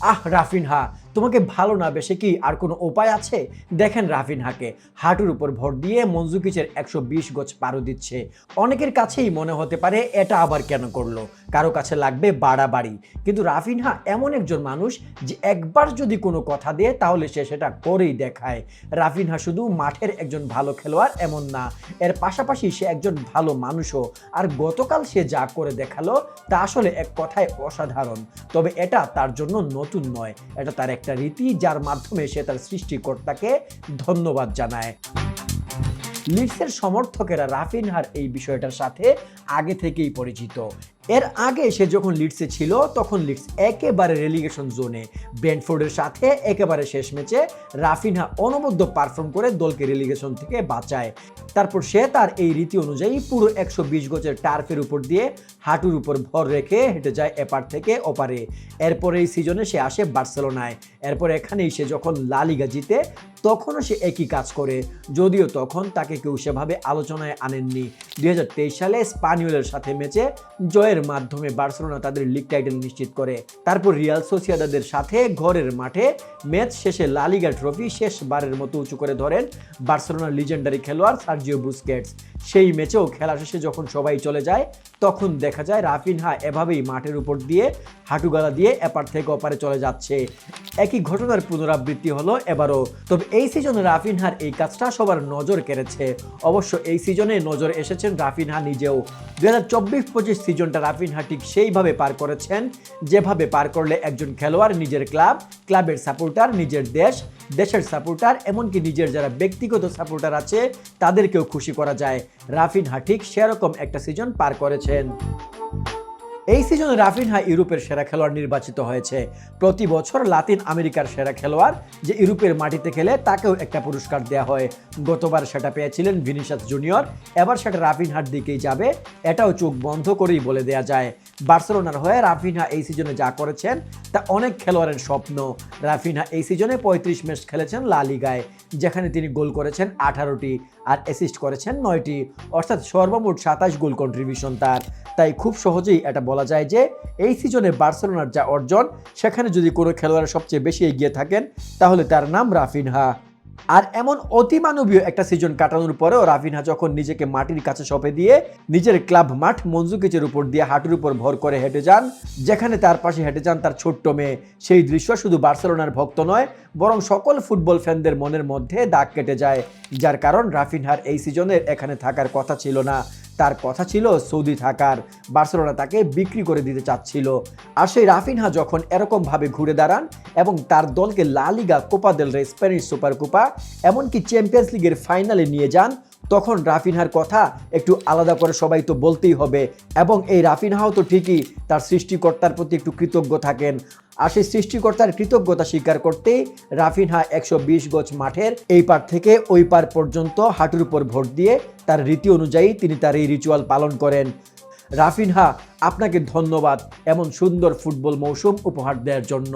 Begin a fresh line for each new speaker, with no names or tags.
আহ Raphinha তোমাকে ভালো না বেশে কি আর কোনো উপায় আছে? দেখেন রাফিনহাকে হাঁটুর উপর ভর দিয়ে মঞ্জুকিচের একশো বিশ গোছ পারো দিচ্ছে। অনেকের কাছেই মনে হতে পারে এটা আবার কেন করল? কারও কাছে লাগবে বাড়াবাড়ি। কিন্তু রাফিনহা এমন একজন মানুষ যে একবার যদি কোনো কথা দেয়, তাহলে সে সেটা করেই দেখায়। রাফিনহা শুধু মাঠের একজন ভালো খেলোয়াড় এমন না, এর পাশাপাশি সে একজন ভালো মানুষও। আর গতকাল সে যা করে দেখাল, তা আসলে এক কথায় অসাধারণ। তবে এটা তার জন্য নতুন নয়। এটা তার একটা রীতি যার মাধ্যমে সে তার সৃষ্টিকর্তাকে ধন্যবাদ জানায়। লিডসের সমর্থকেরা রাফিনহার এই বিষয়টার সাথে আগে থেকেই পরিচিত। এর আগে সে যখন লিডসে ছিল, তখন লিডস একেবারে রেলিগেশন জোনে ব্রেন্টফোর্ডের সাথে একেবারে শেষ ম্যাচে রাফিনহা অনবদ্য পারফর্ম করে দলকে রেলিগেশন থেকে বাঁচায়। তারপর সে তার এই রীতি অনুযায়ী পুরো একশো বিশ গজের টার্ফের উপর দিয়ে হাঁটুর উপর ভর রেখে হেঁটে যায় এপার থেকে ওপারে। এরপরে এই সিজনে সে আসে বার্সেলোনায়। এরপর এখানেই সে যখন লালিগা জিতে, তখনও সে একই কাজ করে। যদিও তখন তাকে কেউ সেভাবে আলোচনায় আনেননি। দুই হাজার তেইশ সালে স্পানিওলের সাথে ম্যাচে জয়ের মাধ্যমে বার্সেলোনা তাদের লিগ টাইটেল নিশ্চিত করে। তারপর রিয়াল সোসিয়াদাদের সাথে ঘরের মাঠে ম্যাচ শেষে লালিগা ট্রফি শেষবারের মতো উঁচু করে ধরেন বার্সেলোনার লিজেন্ডারি খেলোয়াড় সার্জিও বুস্কেটস। সেই ম্যাচেও খেলা শেষে যখন সবাই চলে যায়, তখন দেখা যায় রাফিনহা এভাবেই মাঠের উপর দিয়ে হাঁটুগালা দিয়ে এপার থেকে ওপারে চলে যাচ্ছে। একই ঘটনার পুনরাবৃত্তি হলো এবারও। তবে এই সিজনে রাফিনহার এই কাজটা সবার নজর কেড়েছে। অবশ্য এই সিজনে নজর এসেছেন রাফিনহা নিজেও। দুই হাজার চব্বিশ পঁচিশ সিজনটা রাফিনহা ঠিক সেইভাবে পার করেছেন, যেভাবে পার করলে একজন খেলোয়াড় নিজের ক্লাব, ক্লাবের সাপোর্টার, নিজের দেশ, দেশের সাপোর্টার, এমনকি নিজের যারা ব্যক্তিগত সাপোর্টার আছে, তাদেরকেও খুশি করা যায়। রাফিনহা ঠিক সেরকম একটা সিজন পার করেছেন। এই সিজনে রাফিনহা ইউরোপের সেরা খেলোয়াড় নির্বাচিত হয়েছে। প্রতি বছর লাতিন আমেরিকার সেরা খেলোয়াড় যে ইউরোপের মাটিতে খেলে, তাকেও একটা পুরস্কার দেওয়া হয়। গতবার সেটা পেয়েছিলেন ভিনিসাস জুনিয়র, এবার সেটা রাফিনহার দিকেই যাবে। এটাও চোখ বন্ধ করেই বলে দেয়া যায়। বার্সেলোনার হয়ে রাফিনহা এই সিজনে যা করেছেন, তা অনেক খেলোয়াড়ের স্বপ্ন। রাফিনহা এই সিজনে পঁয়ত্রিশ ম্যাচ খেলেছেন লা লিগায়, যেখানে তিনি গোল করেছেন আঠারোটি আর অ্যাসিস্ট করেছেন নয়টি। অর্থাৎ সর্বমোট সাতাশ গোল কন্ট্রিবিউশন তার। তাই খুব সহজেই এটা বলা যায় যে এই সিজনে বার্সেলোনার যা অর্জন, সেখানে যদি কোনো খেলোয়াড় সবচেয়ে বেশি এগিয়ে থাকেন, তাহলে তার নাম রাফিনহা। আর এমন অতিমানবীয় একটা সিজন কাটানোর পরেও রাফিনহা যখন নিজেকে মাটির কাছে সঁপে দিয়ে নিজের ক্লাব মাঠ মঞ্জুকিচের উপর দিয়ে হাঁটুর উপর ভর করে হেঁটে যান, যেখানে তার পাশে হেঁটে যান তার ছোট্ট মেয়ে, সেই দৃশ্য শুধু বার্সেলোনার ভক্ত নয়, বরং সকল ফুটবল ফ্যানদের মনের মধ্যে দাগ কেটে যায়, যার কারণ রাফিনহার এই সিজনের এখানে থাকার কথা ছিল না। তার কথা ছিল সৌদি থাকার। বার্সেলোনা তাকে বিক্রি করে দিতে চাচ্ছিল। আর সেই রাফিনহা যখন এরকমভাবে ঘুরে দাঁড়ান এবং তার দলকে লা Liga Copa del Rey Spanish Super Copa, এমনকি চ্যাম্পিয়ন্স লিগের ফাইনালে নিয়ে যান তখন রাফিনহার কথা একটু আলাদা করে সবাই তো বলতেই হবে। এবং এই রাফিনহাও তো ঠিকই তার সৃষ্টিকর্তার প্রতি একটু কৃতজ্ঞ থাকেন। আর সেই সৃষ্টিকর্তার কৃতজ্ঞতা স্বীকার করতেই রাফিনহা একশো বিশ গজ মাঠের এই পার থেকে ওই পার পর্যন্ত হাঁটুর উপর ভোট দিয়ে তার রীতি অনুযায়ী তিনি তার এই রিচুয়াল পালন করেন। রাফিনহা আপনাকে ধন্যবাদ এমন সুন্দর ফুটবল মৌসুম উপহার দেওয়ার জন্য।